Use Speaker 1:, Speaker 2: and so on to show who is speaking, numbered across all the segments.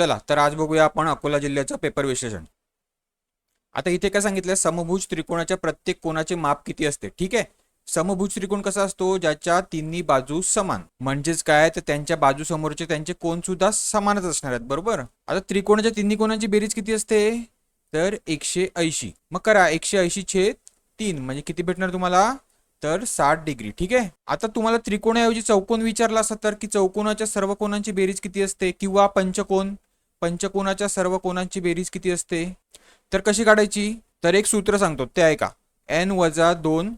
Speaker 1: चला तर आज बघूया आपण अकोला जिल्ह्याचं पेपर विश्लेषण. आता इथे काय सांगितलंय? समभुज त्रिकोणाच्या प्रत्येक कोणाचे माप किती असते? ठीक आहे? समभुज त्रिकोण कसा असतो? ज्याच्या तिन्ही बाजू समान. म्हणजेच काय? तर त्यांच्या बाजू समोरचे त्यांचे कोण सुद्धा समानच असणार आहेत बरोबर? आता त्रिकोणाच्या तिन्ही कोणाची बेरीज किती असते? तर एकशे ऐंशी. मग करा एकशे ऐंशी छेद तीन. म्हणजे किती भेटणार तुम्हाला? तर साठ डिग्री. ठीक आहे? आता तुम्हाला त्रिकोणाऐवजी चौकोन विचारला असता तर की चौकोनाच्या सर्व कोणांची बेरीज किती असते? किंवा पंचकोन? पंचकोनाच्या सर्व कोणांची बेरीज किती असते? तर कशी काढायची? तर एक सूत्र सांगतो. ते ऐका. एन वजा दोन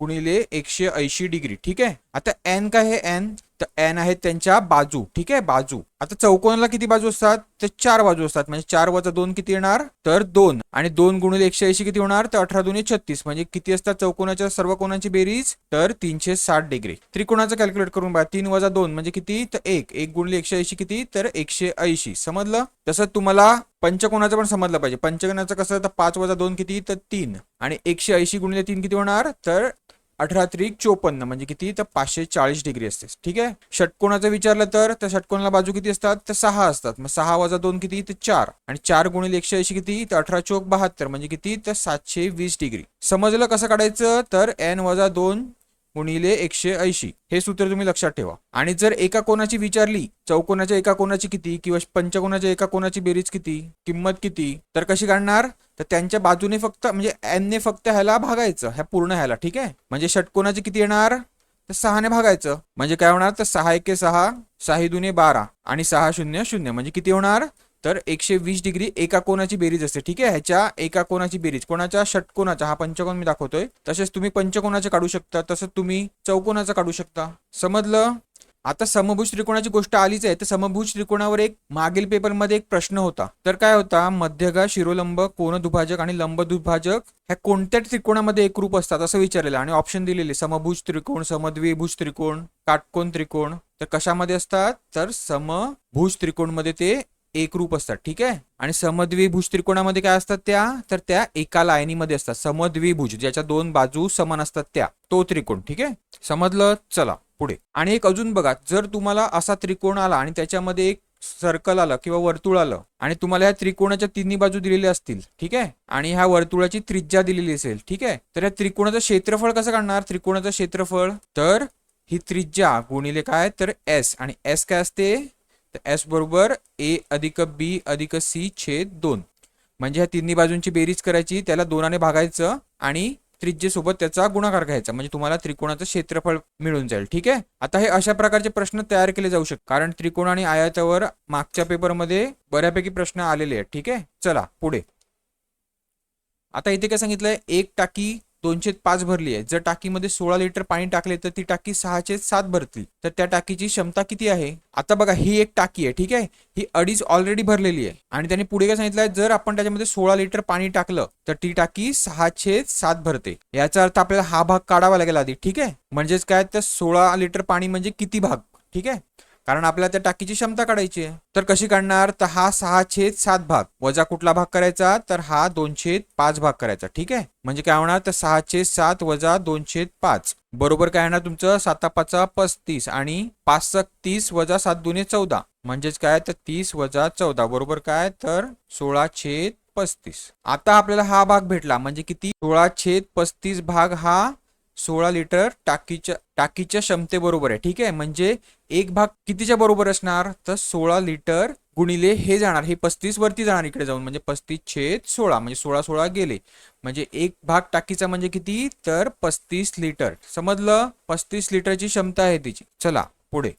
Speaker 1: गुणिले एकशे ऐंशी डिग्री. ठीक आहे? आता एन काय आहे एन तर एन आहे त्यांच्या बाजू ठीक आहे? बाजू. आता चौकोनाला किती बाजू असतात? तर चार बाजू असतात. म्हणजे चार वजा दोन किती येणार? तर दोन. आणि दोन गुणिले एकशे ऐंशी किती होणार? तर अठरा दोन्ही छत्तीस. म्हणजे किती असतात चौकोनाच्या सर्व कोणाची बेरीज? तर तीनशे साठ डिग्री. त्रिकोणाचं कॅल्क्युलेट करून बघा तीन वजा दोन म्हणजे किती? तर एक. एक गुणिले एकशे ऐंशी किती? तर एकशे ऐंशी. समजलं? तसं तुम्हाला पंचकोणाचं पण समजलं पाहिजे. पंचकोणाचं कसं? तर पाच वजा दोन किती? तर तीन. आणि एकशे ऐंशी गुणिले तीन किती होणार? तर अठरा त्रिक चोपन्न म्हणजे किती? तर पाचशे चाळीस डिग्री असते. ठीक आहे? षटकोणाचं विचारलं तर त्या षटकोणाला बाजू किती असतात? तर सहा असतात. मग सहा वजा दोन किती? तर चार. आणि चार गुणिले एकशे ऐंशी किती? तर अठरा चोक बहात्तर म्हणजे किती? तर सातशे वीस डिग्री. समजलं कसं काढायचं? तर एन वजा दोन गुणिले एकशे ऐंशी. हे सूत्र तुम्ही लक्षात ठेवा. आणि जर एका कोणाची विचारली चौकोनाच्या एका कोणाची किती? किंवा पंचकोनाच्या एका कोणाची बेरीज किती? किंमत किती? तर कशी काढणार? तर त्यांच्या बाजूने फक्त म्हणजे एनने फक्त ह्याला भागायचं ह्या पूर्ण ह्याला ठीक आहे? म्हणजे षटकोनाची किती येणार? तर सहाने भागायचं. म्हणजे काय होणार? तर सहा एके सहा सहा दुने बारा आणि सहा शून्य शून्य. म्हणजे किती होणार? तर एकशे वीस डिग्री एका कोणाची बेरीज असते ठीक आहे? ह्याच्या एका कोणाची बेरीज. कोणाच्या? षटकोनाचा हा पंचकोन मी दाखवतोय. तसेच तुम्ही पंचकोनाचे काढू शकता तसंच तुम्ही चौकोनाचा काढू शकता. समजलं? आता समभुज त्रिकोणाची गोष्ट आलीच आहे तर समभुज त्रिकोणावर एक मागील पेपरमध्ये एक प्रश्न होता. तर काय होता? मध्यगा शिरोलंब कोण दुभाजक आणि लंब दुभाजक ह्या कोणत्या त्रिकोणामध्ये एकरूप असतात असं विचारलेलं आणि ऑप्शन दिलेले. समभुज त्रिकोण समद्विभुज त्रिकोण काटकोन त्रिकोण तर कशामध्ये असतात? तर समभुज त्रिकोणमध्ये ते एकरूप असतात. ठीक आहे? आणि समद्विभुज त्रिकोणामध्ये काय असतात त्या? तर त्या एका लायनीमध्ये असतात. समद्विभुज ज्याच्या दोन बाजू समान असतात त्या. तो त्रिकोण. ठीक आहे? समजलं? चला. पुढे. आणि एक अजून बघा जर तुम्हाला असा त्रिकोण आला आणि त्याच्यामध्ये एक सर्कल आलं किंवा वर्तुळ आलं आणि तुम्हाला ह्या त्रिकोणाच्या तिन्ही बाजू दिलेल्या असतील ठीक आहे? आणि ह्या वर्तुळाची त्रिज्या दिलेली असेल ठीक आहे? तर या त्रिकोणाचं क्षेत्रफळ कसं काढणार? त्रिकोणाचं क्षेत्रफळ तर ही त्रिज्या गुणिले काय? तर एस आणि एस काय असते? तर एस बरोबर ए अधिक बी अधिक सी छेद दोन. म्हणजे ह्या तिन्ही बाजूंची बेरीज करायची त्याला दोनाने भागायचं आणि त्रिज्येसोबत त्याचा गुणाकार घ्यायचा. म्हणजे तुम्हाला त्रिकोणाचं क्षेत्रफळ मिळून जाईल. ठीक आहे? आता हे अशा प्रकारचे प्रश्न तयार केले जाऊ शकतात. कारण त्रिकोण आणि आयातावर मागच्या पेपरमध्ये बऱ्यापैकी प्रश्न आलेले आहेत. ठीक आहे? चला पुढे. आता इथे काय सांगितलंय? एक टाकी दोनशे पाच भरली आहे. जर टाकीमध्ये सोळा लिटर पाणी टाकले तर ती टाकी सहाशे सात भरतील. तर त्या टाकीची क्षमता किती आहे? आता बघा ही एक टाकी आहे ठीक आहे? ही अडीच ऑलरेडी भरलेली आहे. आणि त्याने पुढे काय सांगितलंय जर आपण त्याच्यामध्ये सोळा लिटर पाणी टाकलं तर ती टाकी सहाशे सात भरते. याचा अर्थ आपल्याला हा भाग काढावा लागेल आधी ठीक आहे? म्हणजेच काय? तर सोळा लिटर पाणी म्हणजे किती भाग ठीक आहे? कारण आपल्याला त्या टाकीची क्षमता काढायची आहे. तर कशी काढणार? तर हा सहा छेद सात भाग. वजा कुठला भाग करायचा? तर हा दोन छेद पाच भाग करायचा. ठीक आहे? म्हणजे काय होणार? तर सहा छेद सात वजा दोन छेद पाच. बरोबर काय येणार तुमचं? साता पाचा पस्तीस आणि पाच तीस वजा सात दुने चौदा. म्हणजेच काय? तर तीस वजा चौदा. बरोबर काय? तर सोळा छेद पस्तीस. आता आपल्याला हा भाग भेटला. म्हणजे किती? सोळा छेद पस्तीस भाग हा सोळा लिटर टाकीच्या टाकीच्या क्षमतेबरोबर आहे. ठीक आहे? म्हणजे एक भाग कितीच्या बरोबर असणार? तर सोळा लिटर गुणिले हे जाणार हे पस्तीस वरती जाणार इकडे जाऊन. म्हणजे पस्तीस छेद सोळा म्हणजे सोळा सोळा गेले. म्हणजे एक भाग टाकीचा म्हणजे किती? तर पस्तीस लिटर. समजलं? पस्तीस लिटरची क्षमता आहे तिची. चला पुढे.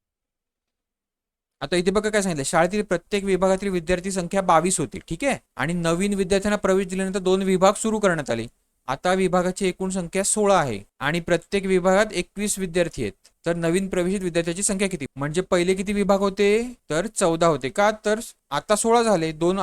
Speaker 1: आता इथे बघा काय सांगितलं. शाळेतील प्रत्येक विभागातील विद्यार्थी संख्या बावीस होती. ठीक आहे? आणि नवीन विद्यार्थ्यांना प्रवेश दिल्यानंतर दोन विभाग सुरू करण्यात आले. आता विभागाची एकूण संख्या सोळा आहे आणि प्रत्येक विभागात एकवीस विद्यार्थी आहेत. तर नवीन प्रवेशित विद्यार्थ्यांची संख्या किती? म्हणजे पहिले किती विभाग होते? तर चौदा होते. का? तर आता सोळा झाले. दोन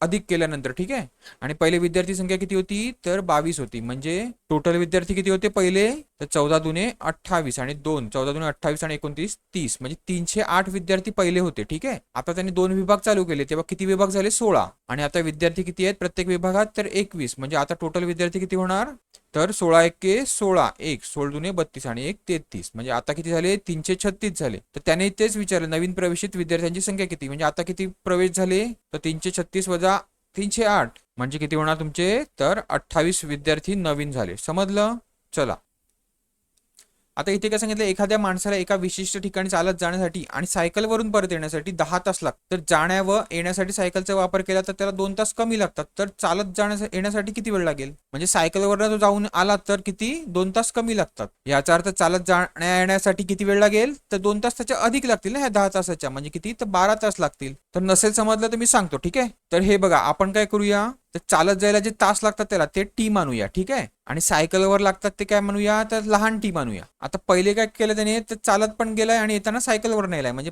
Speaker 1: अधिक केल्यानंतर. ठीक आहे? आणि पहिले विद्यार्थी संख्या किती होती? तर बावीस होती. म्हणजे टोटल विद्यार्थी किती होते पहिले? तर चौदा दुने अठ्ठावीस आणि दोन. चौदा दुने अठ्ठावीस आणि एकोणतीस तीस. म्हणजे तीनशे आठ विद्यार्थी पहिले होते ठीक आहे? आता त्यांनी दोन विभाग चालू केले. तेव्हा किती विभाग झाले? सोळा. आणि आता विद्यार्थी किती आहेत? प्रत्येक विभागात तर एकवीस. म्हणजे आता टोटल विद्यार्थी किती होणार? तर सोळा एके सोळा. एक. सोळ दुने बत्तीस आणि एक तेहतीस. म्हणजे आता किती झाले? तीनशे छत्तीस झाले. तर त्याने तेच विचारलं. नवीन प्रवेशित विद्यार्थ्यांची संख्या किती? म्हणजे आता किती प्रवेश झाले? तर तीनशे छत्तीस वजा तीनशे आठ. म्हणजे किती होणार तुमचे? तर अठ्ठावीस विद्यार्थी नवीन झाले. समजलं? चला. आता इथे काय सांगितलं? एखाद्या माणसाला एका विशिष्ट ठिकाणी चालत जाण्यासाठी आणि सायकलवरून परत येण्यासाठी दहा तास लागतात. तर जाण्या व येण्यासाठी सायकलचा वापर केला तर त्याला दोन तास कमी लागतात. तर चालत जाण्या येण्यासाठी किती वेळ लागेल? म्हणजे सायकलवर तो जाऊन आला तर किती? दोन तास कमी लागतात. याचा अर्थ चालत जाण्या येण्यासाठी किती वेळ लागेल? तर दोन तास त्याच्या अधिक लागतील ना ह्या दहा तासाच्या. म्हणजे किती? तर बारा तास लागतील. तर नसेल समजलं तर मी सांगतो. ठीक आहे? तर हे बघा. आपण काय करूया? तर चालत जायला जे तास लागतात त्याला ते टी मानूया ठीक आहे? आणि सायकलवर लागतात ते काय म्हणूया तर लहान टी मानूया. आता पहिले काय केलं त्याने तर चालत पण गेलाय आणि येताना सायकलवर नेलाय. म्हणजे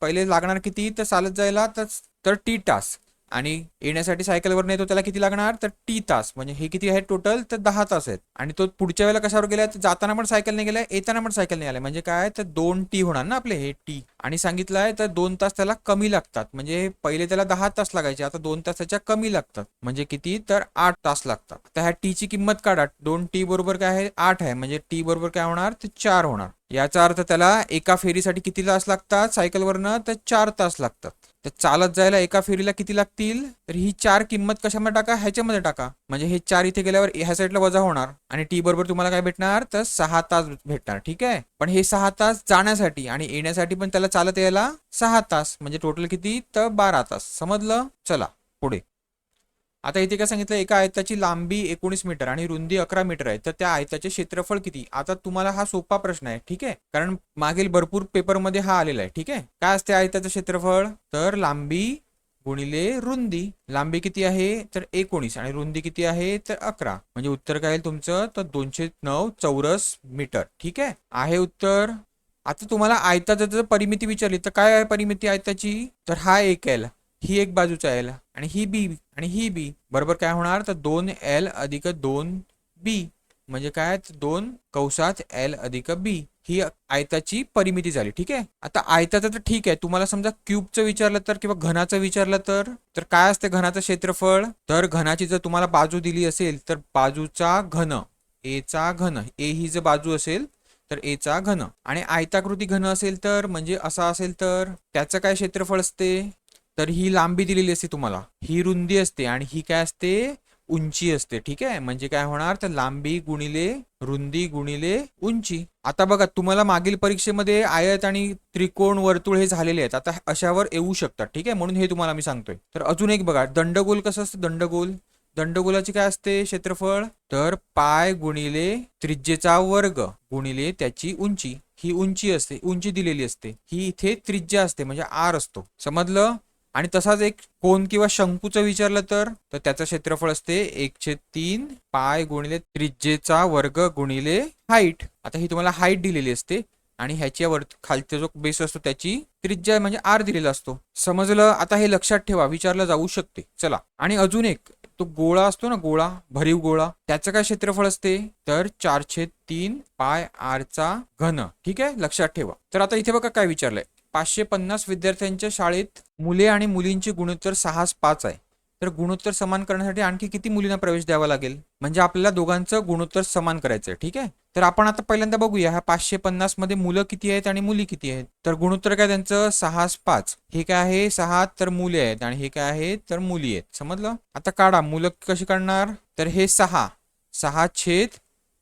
Speaker 1: पहिले लागणार किती? तर चालत जायला तर टी तास. आणि येण्यासाठी सायकलवर नेतो त्याला किती लागणार? तर टी तास. म्हणजे हे किती आहे टोटल तर दहा तास आहेत. आणि तो पुढच्या वेळेला कशावर गेला तर जाताना पण सायकलने गेलाय येताना पण सायकलने आलाय. म्हणजे काय? तर दोन टी होणार ना आपले हे टी. आणि सांगितलं आहे तर दोन तास त्याला कमी लागतात. म्हणजे पहिले त्याला दहा तास लागायचे आता दोन तासाच्या कमी लागतात. म्हणजे किती? तर आठ तास लागतात. तर ह्या टी ची किंमत काढा. दोन टी बरोबर काय आहे? आठ आहे. म्हणजे टी बरोबर काय होणार? तर चार होणार. याचा अर्थ त्याला एका फेरीसाठी किती तास लागतात सायकलवरनं? तर चार तास लागतात. तर चालत जायला एका फेरीला किती लागतील? तर ही चार किंमत कशामध्ये टाका? ह्याच्यामध्ये टाका. म्हणजे हे चार इथे गेल्यावर ह्या साईडला वजा होणार आणि टी बरोबर तुम्हाला काय भेटणार? तर सहा तास भेटणार ठीक आहे? पण हे सहा तास जाण्यासाठी आणि येण्यासाठी पण त्याला चालत यायला सहा तास म्हणजे टोटल किती? तर बारा तास. समजलं? चला पुढे. आता इथे काय सांगितलं एका आयताची लांबी एकोणीस मीटर आणि रुंदी अकरा मीटर आहे. तर त्या आयताचे क्षेत्रफळ किती? आता तुम्हाला हा सोपा प्रश्न आहे ठीक आहे? कारण मागील भरपूर पेपरमध्ये हा आलेला आहे ठीक आहे? काय असते आयताचं क्षेत्रफळ? तर लांबी गुणिले रुंदी. लांबी किती आहे? तर एकोणीस आणि रुंदी किती आहे? तर अकरा. म्हणजे उत्तर काय येईल तुमचं? तर दोनशे नऊ चौरस मीटर ठीक आहे? आहे उत्तर? आता तुम्हाला आयताचं जर परिमिती विचारली तर काय आहे परिमिती आयताची? तर हा एक एल ही एक बाजूचा एल आणि ही बी आणि ही बी बरोबर काय होणार? तर दोन एल अधिक दोन बी म्हणजे काय? दोन कौसात एल अधिक बी ही आयताची परिमिती झाली ठीक आहे? आता आयताचं तर ठीक आहे. तुम्हाला समजा क्यूबचं विचारलं तर किंवा घनाचं विचारलं तर तर काय असते घनाचं क्षेत्रफळ? तर घनाची जर तुम्हाला बाजू दिली असेल तर बाजूचा घन एचा घन ए ही जर बाजू असेल तर एचा घन. आणि आयताकृती घन असेल तर म्हणजे असा असेल तर त्याचं काय क्षेत्रफळ असते? तर ही लांबी दिलेली असते तुम्हाला. ही रुंदी असते आणि ही काय असते? उंची असते. ठीक आहे? म्हणजे काय होणार? तर लांबी गुणिले रुंदी गुणिले उंची. आता बघा तुम्हाला मागील परीक्षेमध्ये आयत आणि त्रिकोण वर्तुळ हे झालेले आहेत. आता अशावर येऊ शकतात. ठीक आहे? म्हणून हे तुम्हाला मी सांगतोय. तर अजून एक बघा. दंडगोल कसं असतं? दंडगोल. दंडगोलाची काय असते? क्षेत्रफळ. तर पाय गुणिले त्रिज्येचा वर्ग गुणिले त्याची उंची. ही उंची असते. उंची दिलेली असते. ही इथे त्रिज्या असते. म्हणजे आर असतो. समजलं? आणि तसाच एक कोण किंवा शंकूचं विचारलं तर तर त्याचं क्षेत्रफळ असते एकशे तीन पाय गुणिले त्रिज्येचा वर्ग गुणिले हाईट आता ही तुम्हाला हाईट दिलेली असते आणि ह्याच्यावर खालचा जो बेस असतो त्याची त्रिज्या म्हणजे आर दिलेला असतो. समजलं? आता हे लक्षात ठेवा विचारलं जाऊ शकते. चला. आणि अजून एक तो गोळा असतो ना गोळा भरीव गोळा त्याचं काय क्षेत्रफळ असते? तर चारशे तीन पाय आरचा घन. ठीक आहे? लक्षात ठेवा. तर आता इथे बघा काय विचारलंय. पाचशे पन्नास विद्यार्थ्यांच्या शाळेत मुले आणि मुलींचे गुणोत्तर सहास पाच आहे. तर गुणोत्तर समान करण्यासाठी आणखी किती मुलींना प्रवेश द्यावा लागेल? म्हणजे आपल्याला दोघांचं गुणोत्तर समान करायचं आहे ठीक आहे? तर आपण आता पहिल्यांदा बघूया ह्या पाचशे पन्नासमध्ये मुलं किती आहेत आणि मुली किती आहेत? तर गुणोत्तर काय त्यांचं? सहास पाच. हे काय आहे? सहा तर मुले आहेत आणि हे काय आहे? तर मुली आहेत. समजलं? आता काढा मुलं कशी काढणार? तर हे सहा. सहा छेद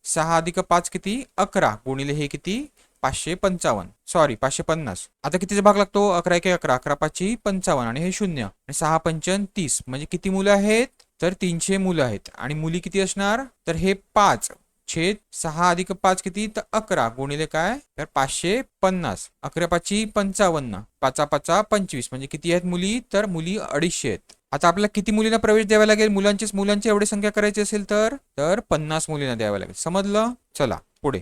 Speaker 1: सहा अधिक पाच किती? अकरा. गुणिले हे किती? पाचशे पंचावन्न. सॉरी पाचशे पन्नास. आता कितीचा भाग लागतो? अकरा एक अकरा. अकरा पाचशे पंचावन्न आणि हे शून्य. आणि सहा पंचन तीस. म्हणजे किती मुलं आहेत? तर तीनशे मुलं आहेत. आणि मुली किती असणार? तर हे पाच. छेद सहा अधिक पाच किती? तर अकरा. गुणिले काय? तर पाचशे पन्नास. अकरा पाचशे पंचावन्न. पाचा पाचा पंचवीस. म्हणजे किती आहेत मुली? तर मुली अडीचशे आहेत. आता आपल्याला किती मुलींना प्रवेश द्यावा लागेल? मुलांचीच मुलांची एवढी संख्या करायची असेल तर? तर पन्नास मुलींना द्यावा लागेल. समजलं? चला पुढे.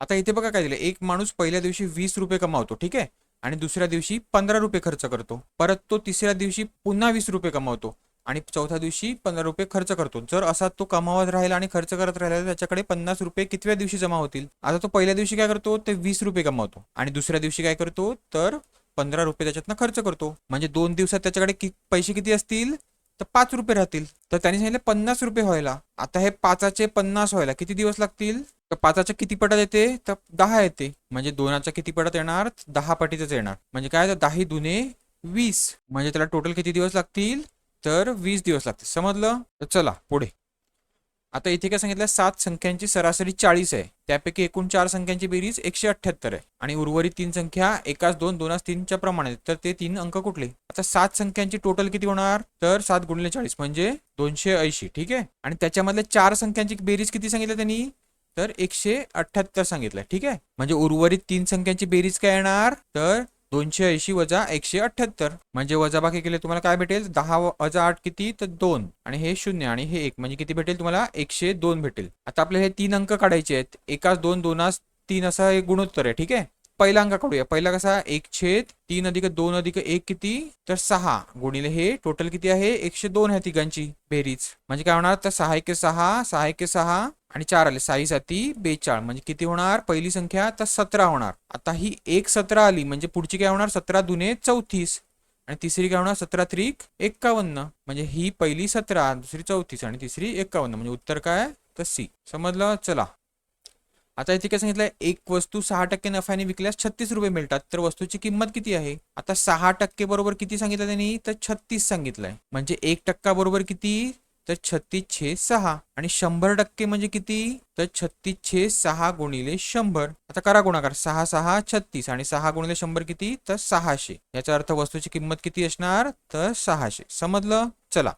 Speaker 1: आता इथे बघा काय दिलं एक माणूस पहिल्या दिवशी वीस रुपये कमावतो ठीक आहे? आणि दुसऱ्या दिवशी पंधरा रुपये खर्च करतो. परत तो तिसऱ्या दिवशी पुन्हा वीस रुपये कमावतो. आणि चौथ्या दिवशी पंधरा रुपये खर्च करतो. जर असा तो कमावत राहिला आणि खर्च करत राहिला तर त्याच्याकडे पन्नास रुपये कितव्या दिवशी जमा होतील? आता तो पहिल्या दिवशी काय करतो? ते वीस रुपये कमावतो. आणि दुसऱ्या दिवशी काय करतो? तर पंधरा रुपये त्याच्यातनं खर्च करतो. म्हणजे दोन दिवसात त्याच्याकडे कि पैसे किती असतील? तर पाच रुपये राहतील. तर त्यांनी सांगितलं पन्नास रुपये व्हायला. आता हे पाचाचे पन्नास व्हायला. किती दिवस लागतील? तर पाचाच्या किती पटात येते? तर दहा येते. म्हणजे दोनाच्या किती पटात येणार? दहा पटीतच येणार. म्हणजे काय तर दहा दुने वीस. म्हणजे त्याला टोटल किती दिवस लागतील? तर वीस दिवस लागतील. समजलं? तर चला पुढे. आता इथे काय सांगितलं? सात संख्यांची सरासरी चाळीस आहे. त्यापैकी एकूण चार संख्यांची बेरीज एकशे अठ्ठ्याहत्तर आहे. आणि उर्वरित तीन संख्या एकाच दोन दोनास तीनच्या प्रमाणे. तर ते तीन अंक कुठले? आता सात संख्यांची टोटल किती होणार? तर सात गुणले चाळीस. म्हणजे दोनशे ऐंशी. ठीक आहे? आणि त्याच्यामधल्या चार संख्यांची बेरीज किती सांगितलं त्यांनी? तर एकशे अठ्याहत्तर सांगितलं ठीक आहे? म्हणजे उर्वरित तीन संख्यांची बेरीज काय येणार? तर दोनशे ऐंशी वजा एकशे अठ्ठ्याहत्तर. म्हणजे वजाबाकी केले तुम्हाला काय भेटेल? दहा वजा आठ किती? तर दोन. आणि हे शून्य आणि हे एक. म्हणजे किती भेटेल तुम्हाला? एकशे दोन भेटेल. आता आपले हे तीन अंक काढायचे आहेत. एकाच दोन दोनास तीन असा एक गुणोत्तर आहे. ठीक आहे? पहिला अंक काढूया. पहिला कसा? एक छेद तीन अधिक दोन अधिक एक किती? तर सहा. गुणिले हे टोटल किती आहे? एकशे दोन आहे तिघांची बेरीज. म्हणजे काय होणार? तर सहा एके सहा सहा एके सहा आणि चार आले. साई साती बेचाळ. म्हणजे किती होणार? पहिली संख्या तर सतरा होणार. आता ही एक सतरा आली. म्हणजे पुढची काय होणार? सतरा दुने चौतीस. आणि तिसरी काय होणार? सतरा त्रिक एक्कावन्न. म्हणजे ही पहिली सतरा दुसरी चौतीस आणि तिसरी एक्कावन्न. म्हणजे उत्तर काय? तर सी. समजलं? चला. आता इथे काय सांगितलं एक वस्तू सहा टक्के नफ्याने विकल्यास छत्तीस रुपये मिळतात. तर वस्तूची किंमत किती आहे? आता सहा टक्के बरोबर किती सांगितलं त्यांनी? तर छत्तीस सांगितलंय. म्हणजे एक टक्का बरोबर किती? तर छत्तीस छे सहा. आणि शंभर टक्के म्हणजे किती? तर छत्तीस छे सहा गुणिले शंभर. आता करा गुणाकार. सहा सहा छत्तीस. आणि सहा गुणिले शंभर किती? तर सहाशे. याचा अर्थ वस्तूची किंमत किती असणार? तर सहाशे. समजलं? चला.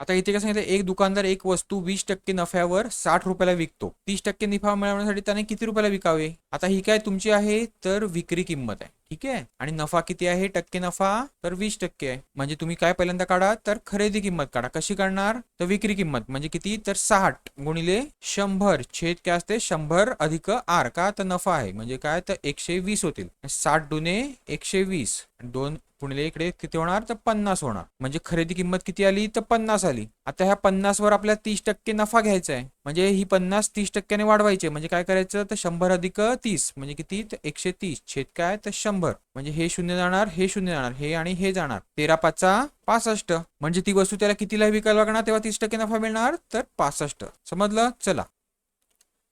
Speaker 1: आता इथे काय सांगितलं एक दुकानदार एक वस्तू वीस टक्के नफ्यावर साठ रुपयाला विकतो. तीस टक्के नफा मिळवण्यासाठी त्याने किती रुपयाला विकावे? आता ही काय तुमची आहे तर विक्री किंमत आहे ठीक आहे? आणि नफा किती आहे? टक्के नफा तर वीस टक्के आहे. म्हणजे तुम्ही काय पहिल्यांदा काढा तर खरेदी किंमत काढा. कशी काढणार? तर विक्री किंमत. म्हणजे किती? तर साठ गुणिले शंभर. छेद काय असते? शंभर अधिक आर. का? तर नफा आहे. म्हणजे काय? तर एकशे वीस होतील. साठ दुने एकशे वीस. दोन पुणे इकडे किती होणार? तर पन्नास होणार. म्हणजे खरेदी किंमत किती आली? तर पन्नास आली. आता ह्या पन्नासवर आपल्याला तीस टक्के नफा घ्यायचा आहे म्हणजे ही पन्नास तीस टक्क्याने वाढवायचे. म्हणजे काय करायचं? तर शंभर अधिक तीस. म्हणजे किती? एकशे तीस. छेद काय? तर शंभर. म्हणजे हे शून्य जाणार हे शून्य जाणार हे आणि हे जाणार. तेरा पाचा पासष्ट. म्हणजे ती वस्तू त्याला कितीला विकायला लागणार तेव्हा तीस टक्के नफा मिळणार तर पासष्ट. समजलं? चला.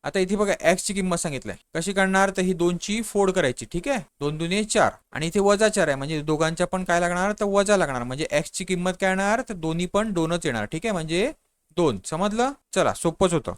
Speaker 1: आता इथे बघा एक्सची किंमत सांगितलंय. कशी काढणार? तर ही दोनची फोड करायची ठीक आहे? दोन दुने चार. आणि इथे वजा चार आहे म्हणजे दोघांच्या पण काय लागणार? तर वजा लागणार. म्हणजे एक्सची किंमत काय येणार? तर दोन्ही पण दोनच येणार ठीक आहे? म्हणजे दोन. समजलं? चला सोपंच होतं.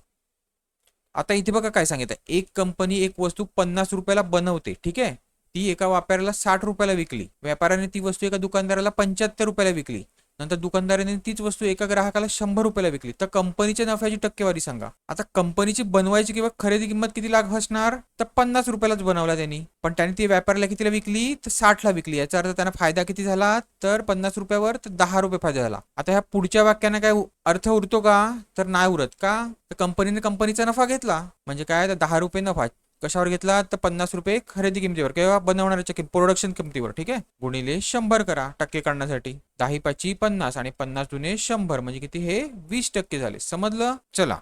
Speaker 1: आता इथे बघा काय सांगितलं एक कंपनी एक वस्तू पन्नास रुपयाला बनवते ठीक आहे? ती एका व्यापाऱ्याला साठ रुपयाला विकली. व्यापाऱ्याने ती वस्तू एका दुकानदाराला पंच्याहत्तर रुपयाला विकली. नंतर दुकानदाराने तीच वस्तू एका ग्राहकाला शंभर रुपयाला विकली. तर कंपनीच्या नफ्याची टक्केवारी सांगा. आता कंपनीची बनवायची किंवा खरेदी किंमत किती लाख असणार? तर पन्नास रुपयालाच बनवला त्यांनी. पण त्याने ती व्यापाऱ्याला कितीला विकली? तर साठला विकली. याचा अर्थ त्यांना फायदा किती झाला? तर पन्नास रुपयावर तर दहा रुपये फायदा झाला. आता ह्या पुढच्या वाक्याने काय उ- अर्थ उरतो का? तर नाही उरत का? तर कंपनीने कंपनीचा नफा घेतला. म्हणजे काय? तर दहा रुपये नफा. कशावर घेतला? तर पन्नास रुपये खरेदी किमतीवर किंवा बनवणाऱ्याच्या किंमत प्रोडक्शन किमतीवर ठीक आहे? गुणिले शंभर करा टक्के काढण्यासाठी. दहा पाची पन्नास आणि पन्नास जुने शंभर म्हणजे किती? हे वीस टक्के झाले. समजलं? चला.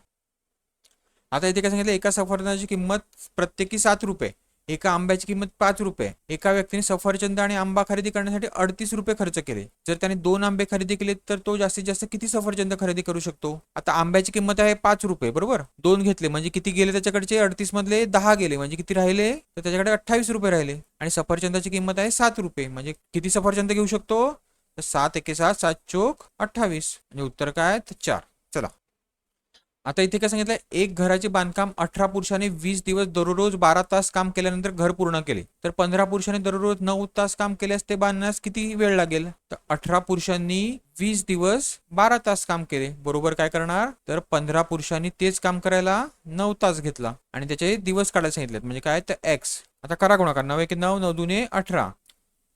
Speaker 1: आता इथे काय सांगितलं? एका सफरचंदाची किंमत प्रत्येकी सात रुपये. एका आंब्याची किंमत पाच रुपये. एका व्यक्तीने सफरचंद आणि आंबा खरेदी करण्यासाठी अडतीस रुपये खर्च केले. जर त्याने दोन आंबे खरेदी केले तर तो जास्तीत जास्त किती सफरचंद खरेदी करू शकतो? आता आंब्याची किंमत आहे पाच रुपये बरोबर? दोन घेतले म्हणजे किती गेले त्याच्याकडचे? अडतीस मधले दहा गेले म्हणजे किती राहिले? तर त्याच्याकडे अठ्ठावीस रुपये राहिले. आणि सफरचंदाची किंमत आहे सात रुपये म्हणजे किती सफरचंद घेऊ शकतो? तर सात एके सात सात चोक अठ्ठावीस. म्हणजे उत्तर काय? तर चार. चला. आता इथे काय सांगितलं एक घराचे बांधकाम अठरा पुरुषांनी वीस दिवस दररोज बारा तास काम केल्यानंतर घर पूर्ण केले. तर पंधरा पुरुषांनी दररोज नऊ तास काम केल्यास ते बांधण्यास किती वेळ लागेल? तर अठरा पुरुषांनी वीस दिवस बारा तास काम केले. बरोबर काय करणार? तर पंधरा पुरुषांनी तेच काम करायला नऊ तास घेतला. आणि त्याचे दिवस काढायला सांगितलेत. म्हणजे काय? तर एक्स आता करा गुणाकार. नऊ एक नऊ नऊ दुने अठरा.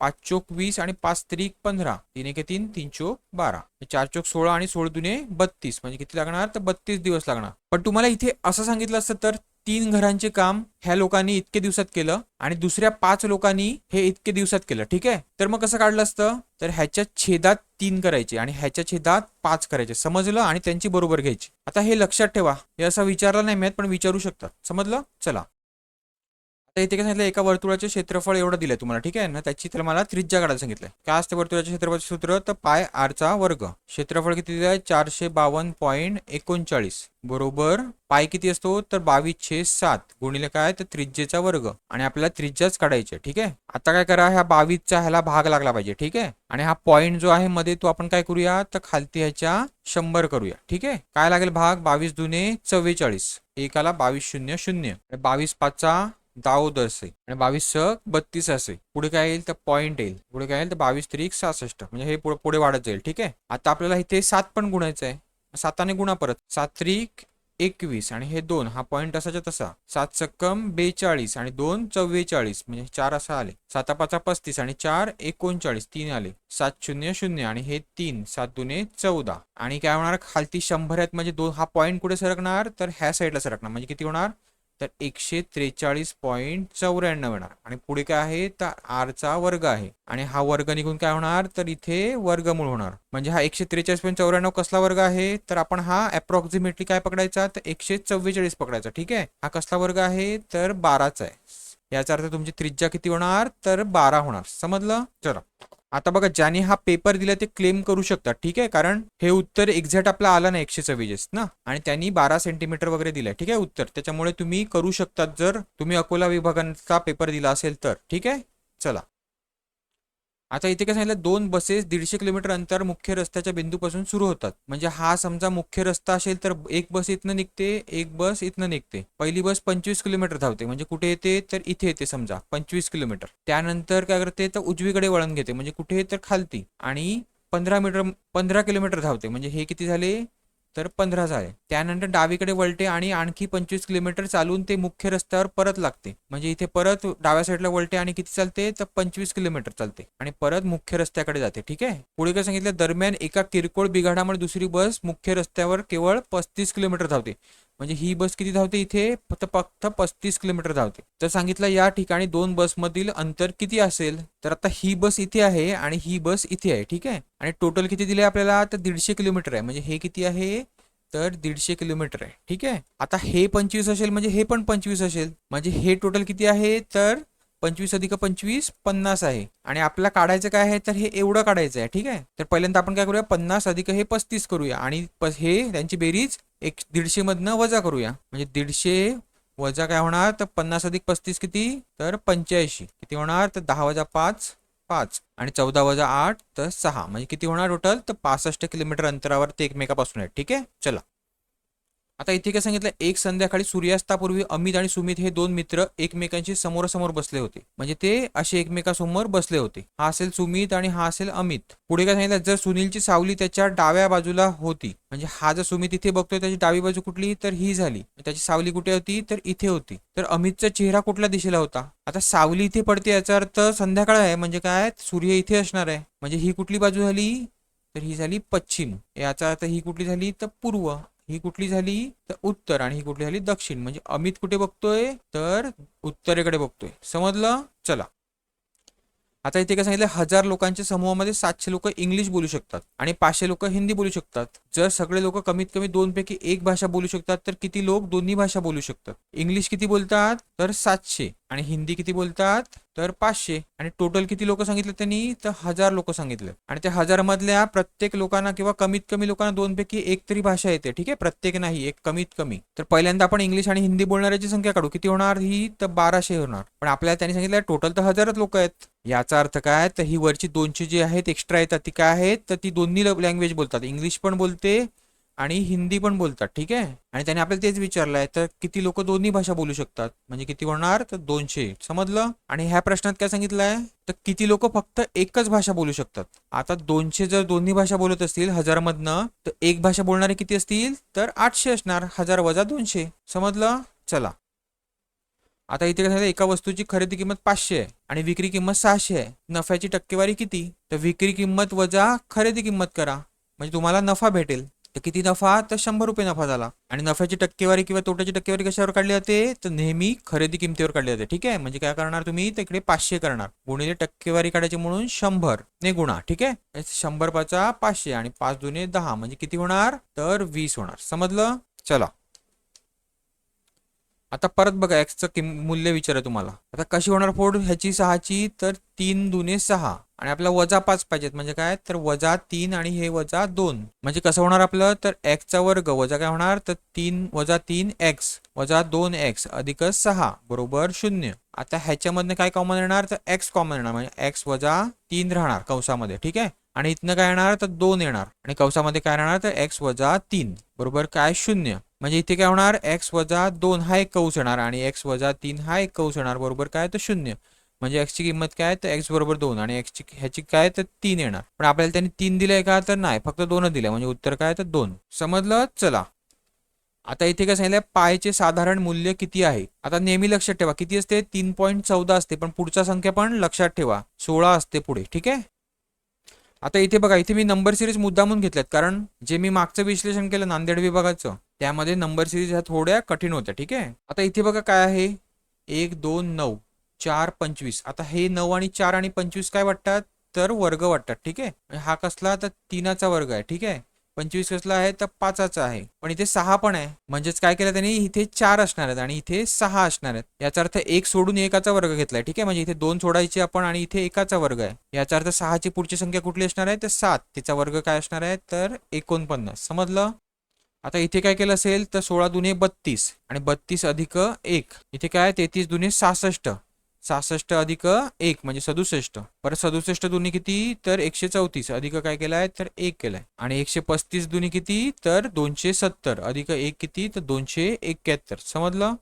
Speaker 1: पाच चोक वीस आणि पाच त्रिक पंधरा. तीन एक तीन तीन चोक बारा. चार चोक सोळा आणि सोळ दुने बत्तीस. म्हणजे किती लागणार? तर बत्तीस दिवस लागणार. पण तुम्हाला इथे असं सांगितलं असतं तर तीन घरांचे काम ह्या लोकांनी इतके दिवसात केलं आणि दुसऱ्या पाच लोकांनी हे इतके दिवसात केलं. ठीक आहे? तर मग कसं काढलं असतं? तर ह्याच्या छेदात तीन करायचे आणि ह्याच्या छेदात पाच करायचे. समजलं? आणि त्यांची बरोबर घ्यायची. आता हे लक्षात ठेवा. हे असं विचारलं नाही मिळत पण विचारू शकतात. समजलं? चला. आता इथे काय सांगितलं एका वर्तुळाचे क्षेत्रफळ एवढं दिलं तुम्हाला ठीक आहे? ना त्याची तर मला त्रिज्या काढायला सांगितलं काय असते वर्तुळाचे क्षेत्रफळाचे सूत्र तर पाय आरचा वर्ग. क्षेत्रफळ किती दिलं आहे चारशे बावन्न पॉईंट एकोणचाळीस. बरोबर पाय किती असतो? तर बावीस छे सात. गुणिले काय? तर त्रिज्येचा वर्ग. आणि आपल्याला त्रिज्याच काढायचे ठीक आहे? आता काय करा ह्या बावीसचा ह्याला भाग लागला पाहिजे ठीक आहे? आणि हा पॉईंट जो आहे मध्ये तो आपण काय करूया? तर खालती ह्याच्या शंभर करूया ठीक आहे? काय लागेल भाग? बावीस दुने चव्वेचाळीस. एकाला बावीस शून्य शून्य. बावीस पाचचा दाऊद असे आणि बावीस स बत्तीस असे. पुढे काय येईल? तर पॉईंट येईल. पुढे काय येईल? तर बावीस त्रिक सहासष्ट. म्हणजे हे पुढे पुढे वाढत जाईल. ठीक आहे? आता आपल्याला इथे सात पण गुणायचं आहे. साताने गुणा परत. सात त्रिक एकवीस आणि हे दोन. हा पॉईंट असाच्या तसा. सात सक्कम बेचाळीस आणि दोन चव्वेचाळीस. म्हणजे चार असं आले. साता पाचा पस्तीस आणि चार एकोणचाळीस. तीन आले. सात शून्य शून्य आणि हे तीन. सात दुने चौदा. आणि काय होणार? खालती शंभर आहेत. म्हणजे दोन. हा पॉईंट कुठे सरकणार? तर ह्या साईडला सरकणार. म्हणजे किती होणार? तर एकशे त्रेचाळीस पॉईंट चौऱ्याण्णव येणार. आणि पुढे काय आहे? तर आरचा वर्ग आहे. आणि हा वर्ग निघून काय होणार? तर इथे वर्गमूळ होणार. म्हणजे हा एकशे त्रेचाळीस पॉईंट चौऱ्याण्णव कसला वर्ग आहे? तर आपण हा अप्रॉक्सिमेटली काय पकडायचा? तर एकशे चव्वेचाळीस पकडायचा. ठीक आहे? हा कसला वर्ग आहे? तर बाराचा आहे. याचा अर्थ तुमची त्रिज्या किती होणार? तर बारा होणार. समजलं? चला. आता बघा ज्याने हा पेपर दिला ते क्लेम करू शकतात ठीक आहे? कारण हे उत्तर एक्झॅक्ट आपला आलं ना एकशे चव्वीस ना? आणि त्यांनी बारा सेंटीमीटर वगैरे दिलंय ठीक आहे? उत्तर. त्याच्यामुळे तुम्ही करू शकतात जर तुम्ही अकोला विभागांचा पेपर दिला असेल तर ठीक आहे? चला. आता इथे काय सांगितलं दोन बसेस दीडशे किलोमीटर अंतर मुख्य रस्त्याच्या बिंदूपासून सुरू होतात. म्हणजे हा समजा मुख्य रस्ता असेल तर एक बस इथनं निघते एक बस इथनं निघते. पहिली बस पंचवीस किलोमीटर धावते. म्हणजे कुठे येते तर इथे येते समजा पंचवीस किलोमीटर. त्यानंतर काय करते तर उजवीकडे वळण घेते. म्हणजे कुठे तर खालती आणि पंधरा मीटर पंधरा किलोमीटर धावते. म्हणजे हे किती झाले? तर पंधरा झाले. त्यानंतर डावीकडे वळते आणि आणखी पंचवीस किलोमीटर चालून ते मुख्य रस्त्यावर परत लागते. म्हणजे इथे परत डाव्या साईडला वळते आणि किती चालते? तर पंचवीस किलोमीटर चालते. आणि परत मुख्य रस्त्याकडे जाते. ठीक आहे? पुढे काय सांगितलं? दरम्यान एका किरकोळ बिघाडामुळे दुसरी बस मुख्य रस्त्यावर केवळ पस्तीस किलोमीटर धावते. म्हणजे ही बस किती धावते? इथे फक्त फक्त पस्तीस किलोमीटर धावते. तर सांगितलं या ठिकाणी दोन बसमधील अंतर किती असेल तर आता ही बस इथे आहे आणि ही बस इथे आहे ठीक आहे? आणि टोटल किती दिले आपल्याला? तर दीडशे किलोमीटर आहे. म्हणजे हे किती आहे? तर दीडशे किलोमीटर आहे ठीक आहे? आता हे पंचवीस असेल म्हणजे हे पण पंचवीस असेल. म्हणजे हे टोटल किती आहे? तर पंचवीस अधिक पंचवीस पन्नास आहे. आणि आपल्याला काढायचं काय आहे तर हे एवढं काढायचं आहे ठीक आहे? तर पहिल्यांदा आपण काय करूया पन्नास अधिक हे पस्तीस करूया. आणि प- हे त्यांची बेरीज एक दीडशे मधनं वजा करूया. म्हणजे दीडशे वजा काय होणार तर पन्नास अधिक पस्तीस किती? तर पंच्याऐंशी. किती होणार तर दहा वजा पाच पाच. आणि चौदा वजा आठ तर सहा. म्हणजे किती होणार टोटल तर पासष्ट किलोमीटर अंतरावर ते एकमेकापासून आहेत ठीक आहे? चला. आता इथे काय सांगितलं एक संध्याकाळी सूर्यास्तापूर्वी अमित आणि सुमित हे दोन मित्र एकमेकांशी समोरासमोर बसले होते. म्हणजे ते असे एकमेकासमोर बसले होते. हा असेल सुमित आणि हा असेल अमित. पुढे काय सांगितलं जर सुनीलची सावली त्याच्या डाव्या बाजूला होती म्हणजे हा जर सुमित इथे बघतोय त्याची डावी बाजू कुठली तर ही झाली. त्याची सावली कुठे होती तर इथे होती. तर अमितचा चेहरा कुठल्या दिशेला होता? आता सावली इथे पडते याचा अर्थ संध्याकाळ आहे म्हणजे काय? सूर्य इथे असणार आहे. म्हणजे ही कुठली बाजू झाली? तर ही झाली पश्चिम. याचा अर्थ ही कुठली झाली? तर पूर्व. ही कुठली झाली? तर उत्तर आणि ही कुठली झाली? दक्षिण. म्हणजे अमित कुठे बघतोय? तर उत्तरेकडे बघतोय. समजलं? चला. आता इथे काय सांगितलं? हजार लोकांच्या समूहामध्ये सातशे लोक इंग्लिश बोलू शकतात आणि पाचशे लोक हिंदी बोलू शकतात. जर सगळे लोक कमीत कमी दोन पैकी एक भाषा बोलू शकतात तर किती लोक दोन्ही भाषा बोलू शकतात? इंग्लिश किती बोलतात? तर सातशे. आणि हिंदी किती बोलतात? तर पाचशे. आणि टोटल किती लोक सांगितले त्यांनी? तर हजार लोक सांगितले. आणि त्या हजार मधल्या प्रत्येक लोकांना किंवा कमीत कमी लोकांना दोन पैकी एक तरी भाषा येते ठीक आहे? प्रत्येक नाही एक कमीत कमी. तर पहिल्यांदा आपण इंग्लिश आणि हिंदी बोलणाऱ्याची संख्या काढू. किती होणार? ही तर बाराशे होणार. पण आपल्याला त्यांनी सांगितलं टोटल तर हजारच लोक आहेत. याचा अर्थ काय? तर ही वरची दोनशे जी आहेत एक्स्ट्रा येतात ती काय आहेत? तर ती दोन्ही लँग्वेज बोलतात. इंग्लिश पण बोलते आणि हिंदी पण बोलतात ठीक आहे? आणि त्याने आपल्याला तेच विचारलंय तर किती लोक दोन्ही भाषा बोलू शकतात? म्हणजे किती होणार? तर दोनशे. समजलं? आणि ह्या प्रश्नात काय सांगितलंय? तर किती लोक फक्त एकच भाषा बोलू शकतात? आता दोनशे जर दोन्ही भाषा बोलत असतील हजारमधनं तर एक भाषा बोलणारे किती असतील? तर आठशे असणार. हजार वजा दोनशे. समजलं? चला. आता इथे काय एका वस्तूची खरेदी किंमत पाचशे आहे आणि विक्री किंमत सहाशे आहे. नफ्याची टक्केवारी किती? तर विक्री किंमत वजा खरेदी किंमत करा. म्हणजे तुम्हाला नफा भेटेल. तर किती नफा? तर शंभर रुपये नफा झाला. आणि नफ्याची टक्केवारी किंवा तोट्याची टक्केवारी कशावर काढली जाते? तर नेहमी खरेदी किमतीवर काढली जाते. ठीक आहे? म्हणजे काय करणार तुम्ही? तिकडे पाचशे करणार. गुणिले टक्केवारी काढायची म्हणून शंभर ने गुणा. ठीक आहे? शंभर पाचा पाचशे आणि पाच दुने दहा. म्हणजे किती होणार? तर वीस होणार. समजलं? चला. आता परत बघा एक्सचं किम मूल्य विचारा तुम्हाला. आता कशी होणार फोड? ह्याची सहाची तर तीन दुने सहा. आणि आपला वजा पाच पाहिजेत. म्हणजे काय? तर वजा तीन आणि हे वजा दोन. म्हणजे कसं होणार आपलं? तर एक्सचा वर्ग वजा काय होणार? तर तीन वजा तीन एक्स वजा दोन एक्स अधिक सहा. बरोबर शून्य. आता ह्याच्यामधनं काय कॉमन येणार? तर एक्स कॉमन येणार. म्हणजे एक्स वजा तीन राहणार कंसामध्ये. ठीक आहे? आणि इथनं काय येणार? तर दोन येणार. आणि कंसामध्ये काय राहणार? तर एक्स वजा तीन. बरोबर? काय? शून्य. म्हणजे इथे काय होणार? एक्स वजा दोन हा एक कौस येणार. आणि एक्स वजा तीन हा एक कौस येणार. बरोबर? काय? तर शून्य. म्हणजे एक्सची किंमत काय? तर एक्स बरोबर दोन. आणि एक्सची ह्याची काय? तर तीन येणार. पण आपल्याला त्यांनी तीन दिलंय का? तर नाही. फक्त दोनच दिलंय. म्हणजे उत्तर काय? तर दोन. समजलं? चला. आता इथे काय सांगितलं पायचे साधारण मूल्य किती आहे? आता नेहमी लक्षात ठेवा. किती असते? तीन पॉईंट चौदा असते. पण पुढचा संख्या पण लक्षात ठेवा. सोळा असते पुढे. ठीक आहे? आता इथे बघा इथे मी नंबर सिरीज मुद्दामून घेतल्यात. कारण जे मी मागचं विश्लेषण केलं नांदेड विभागाचं त्यामध्ये नंबर सिरीज ह्या थोड्या कठीण होत्या ठीक आहे? आता इथे बघा काय आहे? एक दोन नऊ चार पंचवीस. आता हे नऊ आणि चार आणि पंचवीस काय वाटतात? तर वर्ग वाटतात ठीक आहे? हा कसला? तर तीनाचा वर्ग आहे ठीक आहे? पंचवीस कसला आहे तर पाचाचा आहे. पण इथे सहा पण आहे. म्हणजेच काय केलं त्यांनी? इथे चार असणार आहेत आणि इथे सहा असणार आहेत. याचा अर्थ एक सोडून एकाचा वर्ग घेतलाय. ठीक आहे? म्हणजे इथे दोन सोडायचे आपण आणि इथे एकाचा वर्ग आहे. याचा अर्थ सहाची पुढची संख्या कुठली असणार आहे? तर सात. तिचा वर्ग काय असणार आहे? तर एकोणपन्नास. समजलं? आता इथे काय केलं असेल? तर सोळा दुने बत्तीस आणि बत्तीस अधिक एक. इथे काय? तेहतीस दुने सहासष्ट. सहासष्ट अधिक एक म्हणजे सदुसष्ट. परत सदुसष्ट दुनी किती? तर एकशे चौतीस. अधिक काय केलाय? तर एक केलाय. आणि एकशे पस्तीस दुनी किती? तर दोनशे सत्तर. अधिक एक किती? तर दोनशे एक्क्याहत्तर समजलं?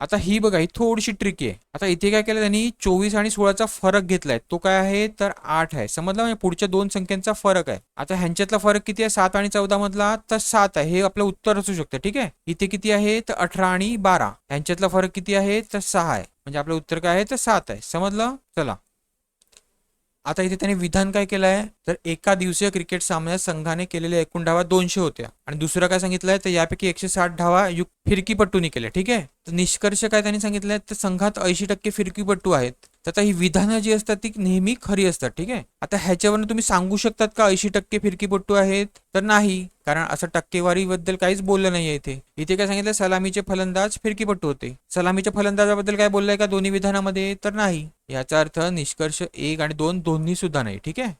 Speaker 1: आता ही बघा ही थोडीशी ट्रिकी आहे. आता इथे काय केलं त्यांनी? चोवीस आणि सोळाचा फरक घेतलाय. तो काय आहे? तर आठ आहे. समजलं म्हणजे पुढच्या दोन संख्यांचा फरक आहे. आता ह्यांच्यातला फरक किती आहे? सात आणि चौदा मधला तर सात आहे. हे आपलं उत्तर असू शकतं ठीक आहे? इथे किती आहे? तर अठरा आणि बारा. ह्यांच्यातला फरक किती आहे? तर सहा आहे. म्हणजे आपलं उत्तर काय आहे? तर सात आहे. समजलं? चला. आता इथे त्याने विधान काय केलं आहे तर एका दिवसीय क्रिकेट सामन्यात संघाने केलेल्या एकूण डावा दोनशे होत्या. आणि दुसरं काय सांगितलंय तर यापैकी एकशे साठ धावा युक फिरकीपट्टूने केल्या ठीक आहे? तर निष्कर्ष काय त्यांनी सांगितलंय तर संघात ऐंशी टक्के फिरकीपट्टू आहेत. तर आता ही विधानं जी असतात ती नेहमी खरी असतात ठीक आहे? आता ह्याच्यावरून तुम्ही सांगू शकतात का ऐंशी टक्के फिरकीपट्टू आहेत? तर नाही कारण असं टक्केवारीबद्दल काहीच बोललं नाहीये इथे. इथे काय सांगितलं सलामीचे फलंदाज फिरकीपट्टू होते. सलामीच्या फलंदाजाबद्दल काय बोललंय का दोन्ही विधानामध्ये? तर नाही. याचा अर्थ निष्कर्ष एक आणि दोन दोन्ही सुद्धा नाही ठीक आहे?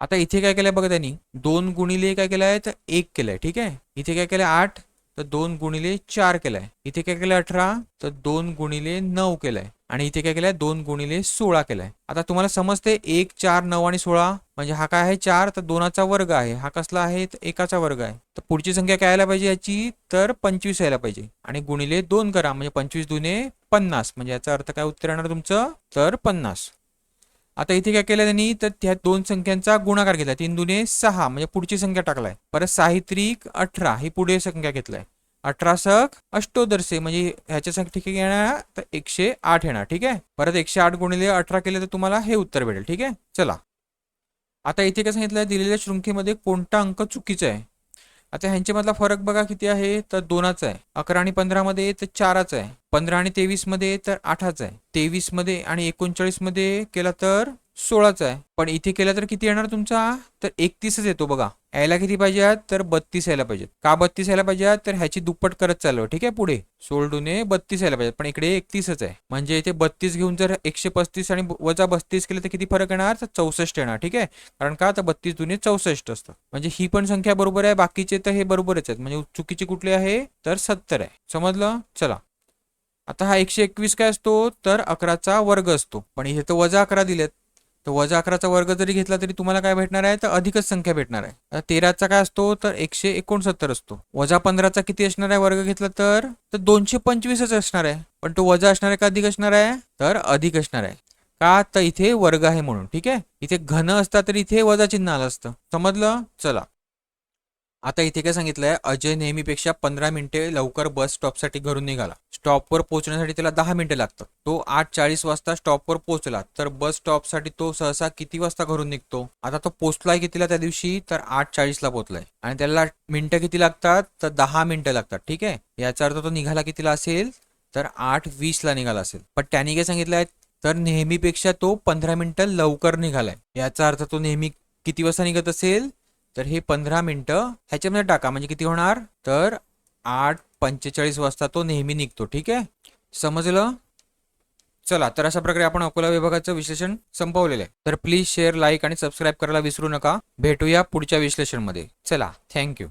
Speaker 1: आता इथे काय केलंय बघा त्यांनी दोन गुणिले काय केलंय तर एक केलंय ठीक आहे? इथे काय केलंय आठ तर दोन गुणिले चार केलाय. इथे काय केलंय अठरा तर दोन गुणिले नऊ केलाय. आणि इथे काय केलंय? दोन गुणिले सोळा केलाय. आता तुम्हाला समजते एक चार नऊ आणि सोळा म्हणजे हा काय आहे? चार तर दोनाचा वर्ग आहे. हा कसला आहे? तर एकाचा वर्ग आहे. तर पुढची संख्या काय यायला पाहिजे याची? तर पंचवीस यायला पाहिजे. आणि गुणिले दोन करा म्हणजे पंचवीस दुने पन्नास. म्हणजे याचा अर्थ काय उत्तर येणार तुमचं? तर पन्नास. आता इथे काय केलं त्यांनी? तर त्या दोन संख्यांचा गुणाकार घेतला तीन दुने सहा म्हणजे पुढची संख्या टाकलाय. परत साहित्रिक अठरा ही पुढे संख्या घेतलाय. अठरा सक अष्टोदर्शे म्हणजे ह्याच्यासाठी ठीक आहे येणार तर एकशे आठ येणार ठीक आहे? परत एकशे आठ गुणिले अठरा केले तर तुम्हाला हे उत्तर भेटेल ठीक आहे? चला. आता इथे काय सांगितलं दिलेल्या शृंखलेमध्ये कोणता अंक चुकीचा आहे? आता ह्यांच्यामधला फरक बघा किती आहे तर दोनाचा आहे. अकरा आणि पंधरामध्ये तर चाराचा आहे. पंधरा आणि तेवीसमध्ये तर आठाचा आहे. तेवीसमध्ये आणि एकोणचाळीसमध्ये केला तर सोळाचा आहे. पण इथे केला तर किती येणार तुमचा? तर एकतीसच येतो बघा. यायला किती पाहिजे तर बत्तीस यायला पाहिजेत. का बत्तीस यायला पाहिजे तर ह्याची दुप्पट करत चाललो. ठीक आहे पुढे. सोळडूने बत्तीस यायला पाहिजेत. पण इकडे एकतीसच आहे. म्हणजे इथे बत्तीस घेऊन जर एकशे पस्तीस आणि वजा बत्तीस केले तर किती फरक येणार? तर चौसष्ट येणार. ठीक आहे? कारण का? तर बत्तीस दुने चौसष्ट असतं. म्हणजे ही पण संख्या बरोबर आहे. बाकीचे तर हे बरोबरच आहेत. म्हणजे चुकीचे कुठले आहे? तर सत्तर आहे. समजलं? चला. आता हा एकशे एकवीस काय असतो? तर अकराचा वर्ग असतो. पण इथे तर वजा अकरा दिलेत. तर वजा अकराचा वर्ग जरी घेतला तरी तुम्हाला काय भेटणार आहे? तर अधिकच संख्या भेटणार आहे. तेराचा काय असतो? तर एकशे एकोणसत्तर असतो. वजा पंधराचा किती असणार आहे? वर्ग घेतला तर तर दोनशे पंचवीसच असणार आहे. पण तो वजा असणार आहे का अधिक असणार आहे? तर अधिक असणार आहे. का? तर इथे वर्ग आहे म्हणून. ठीक आहे? इथे घन असता तर इथे वजा चिन्ह आलं असतं. समजलं? चला. आता इथे काय सांगितलंय अजय नेहमीपेक्षा पंधरा मिनिटे लवकर बस स्टॉपसाठी घरून निघाला. स्टॉपवर पोहोचण्यासाठी त्याला दहा मिनिटे लागतात. तो आठ चाळीस वाजता स्टॉपवर पोहोचला तर बस स्टॉपसाठी तो सहसा किती वाजता घरून निघतो? आता तो पोहोचलाय कितीला त्या दिवशी तर आठ चाळीसला पोहोचलाय आणि त्याला मिनिटं किती लागतात? तर दहा मिनिटं लागतात ठीक आहे? याचा अर्थ तो निघाला कितीला असेल? तर आठ वीसला निघाला असेल. पण त्याने काय सांगितलंय तर नेहमीपेक्षा तो पंधरा मिनिटं लवकर निघालाय. याचा अर्थ तो नेहमी किती वाजता निघत असेल? तर हे पंधरा मिनटं ह्याच्यामध्ये टाका. म्हणजे किती होणार? तर आठ पंचेचाळीस वाजता तो नेहमी निघतो. ठीक आहे? समजलं? चला तर अशा प्रकारे आपण अकोला विभागाचं विश्लेषण संपवलेलं आहे. तर प्लीज शेअर लाईक आणि सबस्क्राईब करायला विसरू नका. भेटूया पुढच्या विश्लेषणमध्ये. चला थँक्यू